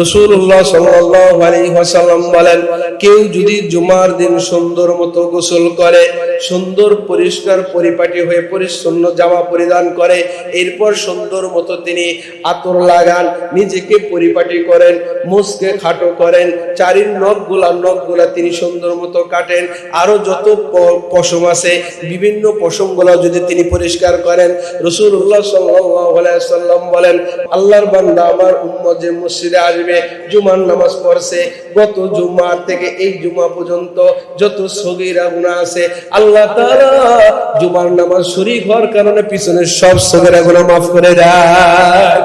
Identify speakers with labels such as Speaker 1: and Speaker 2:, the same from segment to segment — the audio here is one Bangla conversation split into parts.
Speaker 1: রসুল্লাহ সাল্লাম বলেন, কেউ যদি জুমার দিন সুন্দর মতো গোসল করে, সুন্দর পরিষ্কার পরিপাটি হয়ে পরিচ্ছন্ন জামা পরিধান করে, এরপর সুন্দর মতো তিনি আতর লাগান, নিজেকে পরিপাটি করেন, মুসকে খাটো করেন, চারির নখগুলা নখগুলা তিনি সুন্দর মতো কাটেন, আরও যত পশম আছে, বিভিন্ন পশমগুলো যদি তিনি পরিষ্কার করেন রসুল্লাহ সাল্লাম বলেন, আল্লাহর বান্দা আমার উম্মত যে মসজিদে আসবে জুমার নামাজ পড়ছে। গত জুমার থেকে এই জুমা পর্যন্ত যত সগিরা গুণা আছে, আল্লাহ তারা জুমার নামাজ শরীর হওয়ার কারণে পিছনে সব সগিরা গুণা মাফ করে দেয়।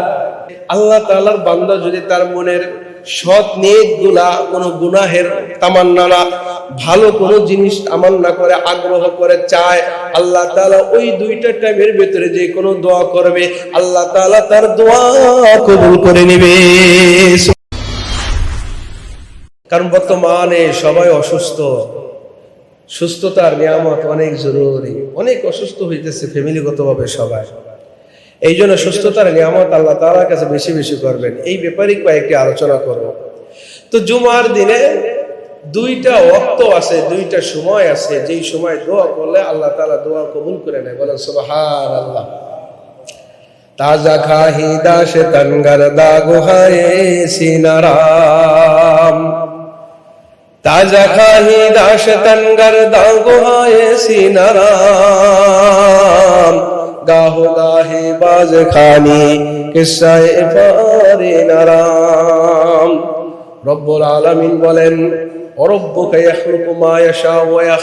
Speaker 1: আল্লাহ তালার বান্দা যদি তার মনের সৎ নেকগুলা কোনো গুনাহের তামান্না না। ভালো কোনো জিনিস তামান্না করে, আগ্রহ করে, চায়, আল্লাহ ওই দুইটা টাইমের ভেতরে যে কোনো দোয়া করবে, আল্লাহ তার দোয়া কবুল করে নেবে। কারণ বর্তমানে সবাই অসুস্থ। সুস্থতার নিয়ামত অনেক জরুরি। অনেক অসুস্থ হইতেছে ফ্যামিলিগতভাবে সবাই। এই জন্য সুস্থতার নিয়ামত আল্লাহ তাআলার কাছে বেশি বেশি করবেন। এই ব্যাপারে কয়েকটি আলোচনা করব। তো জুমার দিনে দুইটা ওয়াক্ত আছে, দুইটা সময় আছে। যেই সময় দোয়া করলে আল্লাহ তাআলা দোয়া কবুল করে নেয়। বলেন সুবহান আল্লাহ তাজা খাহি দাস তনগর দাগো হায় সিনারাম। তাজা খাহি দাস তনগর দাগো হায় সিনারাম। গাহো গাহে বাজ খানি, কিসায় ফারে নারাম। রব্বুল আলামিন বলেন অরব্বুকা ইয়াখলুকু মা ইয়াশা ওয়া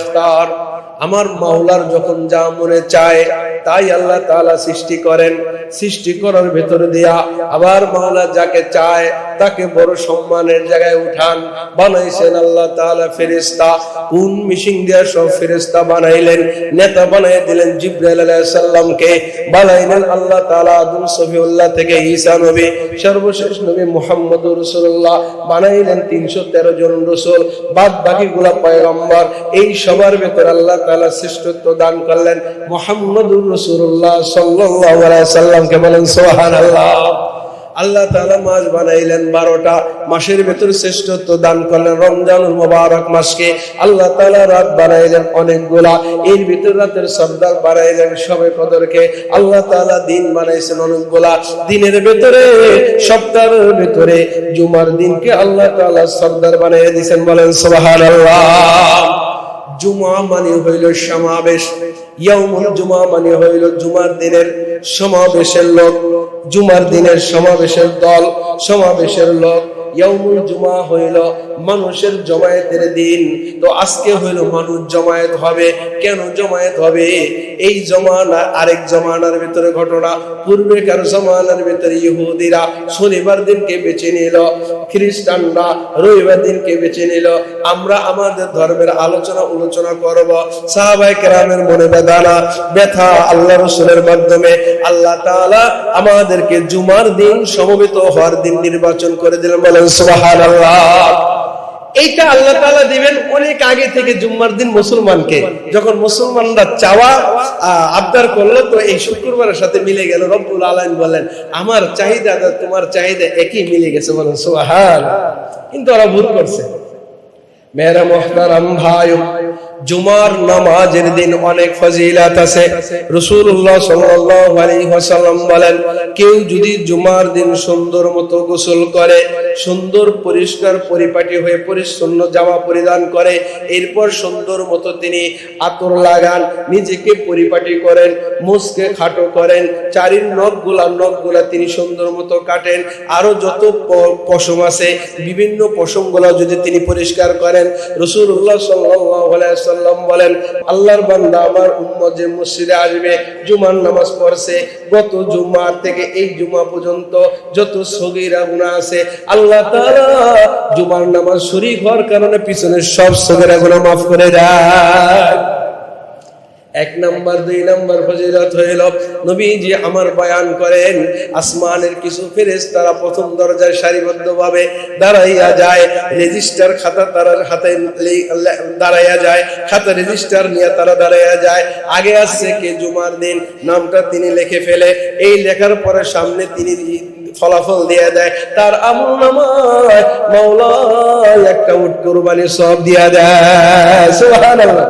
Speaker 1: আমার মাওলার যখন যা মনে চায়, তাই আল্লাহ তাআলা সৃষ্টি করেন। সৃষ্টি করার ভেতর দিয়া আবার মাওলা যাকে চায় তাকে বড় সম্মানের জায়গায় উঠান। বানাইছেন আল্লাহ তাআলা ফেরেশতা। কোন মিশিং দিয়া সব ফেরেশতা বানাইলেন? নেতা বানাই দিলেন জিব্রাইল আলাইহিস সালামকে। বানাইলেন আল্লাহ তাআলা আদম সফিউল্লাহ থেকে ঈসা নবী। সর্বশেষ নবী মুহাম্মদুর রাসূলুল্লাহ। বানাইলেন 313 জন রাসূল। বাদ বাকিগুলা পয়গম্বর। এই সবার ভেতর আল্লাহ তাআলা শ্রেষ্ঠত্ব দান করলেন। মুহাম্মদুর রাসূলুল্লাহ সাল্লাল্লাহু আলাইহি সাল্লামকে বলেন, সুবহানাল্লাহ। আল্লাহ তালা মাস বানাইলেন বারোটা। মাসের ভেতর শ্রেষ্ঠত্ব দান করলেন রমজানুল মুবারক মাসকে। আল্লাহ তালা রাত বানাইলেন অনেকগুলা। এর ভিতর রাতের সর্দার বানাইলেন সবে কদরকে। আল্লাহ তাআলা দিন বানাইছেন অনেকগুলা। দিনের ভেতরে, সপ্তাহের ভেতরে, জুমার দিনকে আল্লাহ তালা সর্দার বানাই দিয়েছেন বলেন সুবহানাল্লাহ। জুমা মানে হইল সমাবেশ। ইয়ামুল জুমা মানে হইল জুমার দিনের সমাবেশের লোক। জুমার দিনের সমাবেশের দল, সমাবেশের লোক। ইয়াউমুল জুমা হইল মানুষের জমায়েতের দিন। তো আজকে হইল মানুষ জমায়েত হবে। কেন জমায়েত হবে? এই জমানা আরেক জমানার ভিতরে ঘটনা। পূর্বেকার জমানার ভিতরে ইহুদিরা শনিবার দিনকে বেছে নিল, খ্রিস্টানরা রবিবার দিনকে বেছে নিল। আমরা আমাদের ধর্মের আলোচনা আলোচনা করব। সাহাবাই কেরামের মনে বেদানা ব্যথা আল্লাহ রসুলের মাধ্যমে। আল্লাহ তাআলা আমাদেরকে জুমার দিন সমবেত হওয়ার দিন নির্বাচন করে দিলেন বলেন এইটা আল্লাহ তালা দিবেন অনেক আগে থেকে জুম্মার দিন মুসলমানকে। যখন মুসলমানরা চাওয়া আবদার করল, তো এই শুক্রবারের সাথে মিলে গেল। রব্বুল আলামিন বলেন, আমার চাহিদা তোমার চাহিদা একই মিলে গেছে। বলেন সোহান কিন্তু ওরা ভুল করছে। মেরা মোহতারাম, ভাই জুমার নামাজের দিন অনেক ফজিলাত আছে। আলাইহি ওয়াসাল্লাম বলেন, কেউ যদি জুমার দিন সুন্দর মতো গোসল করে, সুন্দর পরিষ্কার পরিপাটি হয়ে পরিচ্ছন্ন জামা পরিধান করে, এরপর সুন্দর মতো তিনি আতর লাগান, নিজেকে পরিপাটি করেন, মুসকে খাটো করেন, চারির নখগুলা নখগুলা তিনি সুন্দর মতো কাটেন, আরও যত পশম আছে, বিভিন্ন পশমগুলা যদি তিনি পরিষ্কার করেন রসুল্লাহ সাল্লাম বলেন, আল্লাহর বান্দা আমার উম্মত যে মসজিদে আসবে, জুমার নামাজ পড়ছে, গত জুমার থেকে এই জুমা পর্যন্ত যত সগিরা গুণা আছে, আল্লাহ তারা জুমার নামাজ শরীর হওয়ার কারণে পিছনের সব সগিরা গুণা মাফ করে দেয়। এক নাম্বার, দুই নাম্বার ফজিলত হইল, নবীজি আমার বয়ান করেন, আসমানের কিছু ফেরেস তারা প্রথম দরজায় সারিবদ্ধভাবে দাঁড়াইয়া যায়, রেজিস্টার খাতা তারা হাতে দাঁড়াইয়া যায়, খাতা রেজিস্টার নিয়ে তারা দাঁড়াইয়া যায়। আগে আসছে কে জুমার দিন, নামটা তিনি লিখে ফেলে, এই লেখার পরে সামনে তিনি ফলাফল দিয়ে দেয়, তার আমল নামায় একটা উট কোরবানি সব দিয়া দেয়। সুবহানাল্লাহ।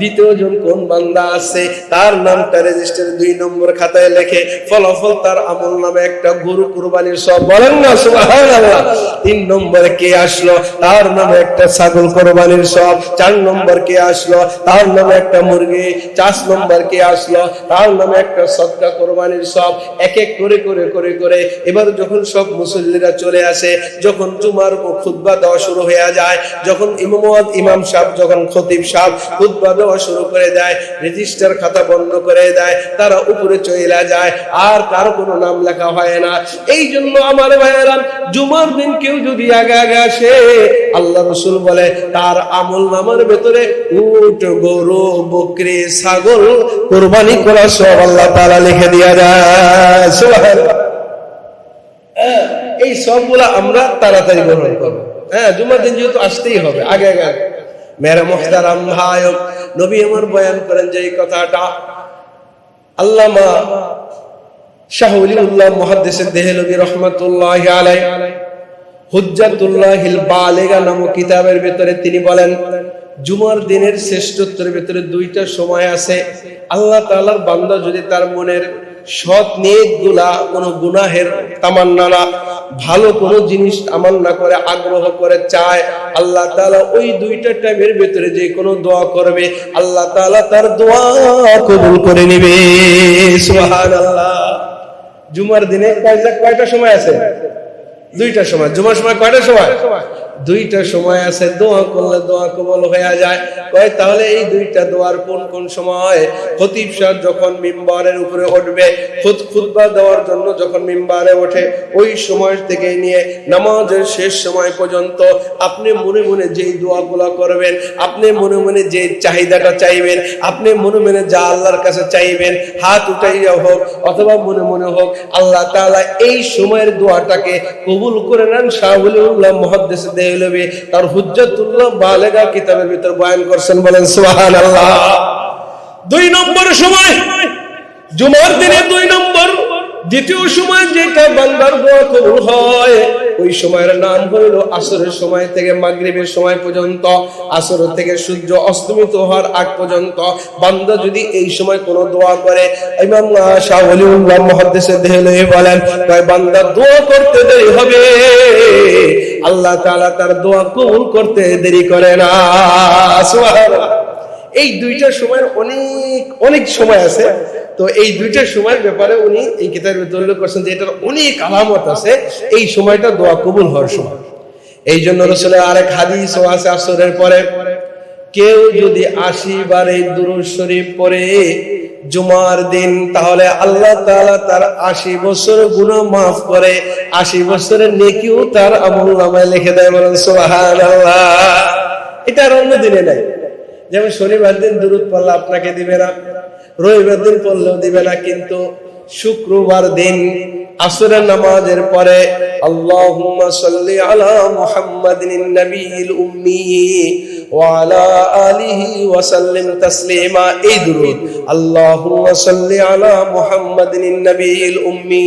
Speaker 1: দ্বিতীয় জন কোন বান্দা আছে, তার নামটা রেজিস্টার দুই নম্বর খাতায় লেখে। ফলাফল তার আমল নামে একটা গরু কুরবানির সব বলেন না, সুবহানাল্লাহ। তিন নম্বরে কে আসলো, তার নামে একটা ছাগল কোরবানির সব। চার নম্বর কে আসলো, তার নামে একটা মুরগি। চার নম্বর কে আসলো, তার নামে একটা সদকা কোরবানির সব। এক এক করে করে করে করে। এবার যখন সব মুসল্লিরা চলে আসে, যখন জুমার খুতবা দেওয়া শুরু হয়ে যায়, যখন ইমামত ইমাম সাহেব, যখন খতিব সাহেব, খুতবা দেওয়া শুরু করে দেয় রেজিস্টার খাতা বন্ধ করে দেয়, তারা উপরে চলে যায়, আর কারও কোনো নাম লেখা হয় না। এই জন্য আমার ভাইয়েরা, জুমার দিন কেউ যদি আগে আগে আসে, আল্লাহ রসুল বলে, তার আমল নামার ভেতরে উট, গরু, বকরি, ছাগল, কোরবানি করা সব আল্লাহ তারা লিখে দিয়া যায় এই সবগুলা আমরা তাড়াতাড়ি গ্রহণ করব। হ্যাঁ জুমার দিন যেহেতু আসতেই হবে আগে আগে। মেরা মোহতারাম ভাই নবী আমার বয়ান করেন যে এই কথাটা। আল্লামা শাহুলিউল্লাহ মুহাদ্দিসের দেহলবী রহমাতুল্লাহ আলাই হুজ্জাতুল্লাহিল বালেগা নামক কিতাবের ভিতরে তিনি বলেন, জুমার দিনের শ্রেষ্ঠত্বের ভিতরে দুইটা সময় আছে। আল্লাহ তাআলার বান্দা যদি তার মনের সৎ নিয়তগুলা কোনো গুনাহের তামান্না না। ভালো কোনো জিনিস তামান্না করে, আগ্রহ করে, চায়, আল্লাহ তাআলা ওই দুইটা টাইমের ভিতরে যে কোনো দোয়া করবে, আল্লাহ তাআলা তার দোয়া কবুল করে নেবে। সুবহানাল্লাহ। জুমার দিনে কয়টা সময় আছে? দুইটা সময়। জুমার সময় কয়টা সময়? দুইটা সময় আছে, দোয়া করলে দোয়া কবল হয়ে যায়। কয়, তাহলে এই দুইটা দোয়ার কোন কোন সময়? খতিব সাহেব যখন মিম্বারের উপরে উঠবে খুদ খুতবা দেওয়ার জন্য যখন মিম্বারে ওঠে, ওই সময় থেকে নিয়ে নামাজের শেষ সময় পর্যন্ত আপনি মনে মনে যেই দোয়াগুলা করবেন, আপনি মনে মনে যে চাহিদাটা চাইবেন, আপনি মনে মনে যা আল্লাহর কাছে চাইবেন, হাত উঠাইয়া হোক অথবা মনে মনে হোক আল্লাহ তাআলা এই সময়ের দোয়াটাকে কবুল করে নেন শাহুলিউল্লাহ মুহাদ্দিস দেহলবি তার হুজ্জাতুল্লাহ বালেগা কিতাবের ভিতর বয়ান করছেন, বলেন, সুবহানাল্লাহ। দুই নম্বর সময়, জুমার দিনে দুই নম্বর, দ্বিতীয় সময় যেটা বান্দার দোয়া কবুল হয়, ওই সময়ের নাম হইল আসরের সময় থেকে মাগরিবের সময় পর্যন্ত, আসর থেকে সূর্য অস্তমিত হওয়ার আগ পর্যন্ত। বান্দা যদি এই সময় কোনো দোয়া করে, ইমাম শাহ ওলিউল্লাহ মুহাদ্দিসের দেহলহি বলেন কয় বান্দা দোয়া করতে দেরি হবে। আল্লাহ তাআলা তার দোয়া কবুল করতে দেরি করে না। এই দুইটা সময়ের অনেক অনেক সময় আছে। তো এই দুইটা সময়ের ব্যাপারে উনি এই কিতাবের উল্লেখ করছেন যে এটার অনেক আলামত আছে। এই সময়টা দোয়া কবুল হওয়ার সময়। এই জন্য রসুলের আরেক হাদিস ও আছে আসরের পরে। কেউ যদি আশি বার এই দুরুদ শরীফ পড়ে জুমার দিন, তাহলে আল্লাহ তালা তার আশি বছর গুণা মাফ করে, আশি বছরের নেকিও তার আমল নামায় লিখে দেয় বলেন সোহান এটা আর অন্য দিনে নাই। যেমন শনিবার দিন দূরত পড়লে আপনাকে দিবে না, রবিবার দিন পড়লেও দিবে না, কিন্তু শুক্রবার দিন আসরের নামাজের পরে আল্লাহুম্মা সাল্লি আলা মুহাম্মাদিন নবীল উম্মি ওয়া আলা আলিহি ওয়া সাল্লিম তাসলিমা। এই দুরূদ, আল্লাহুম্মা সাল্লি আলা মুহাম্মাদিন নবীল উম্মি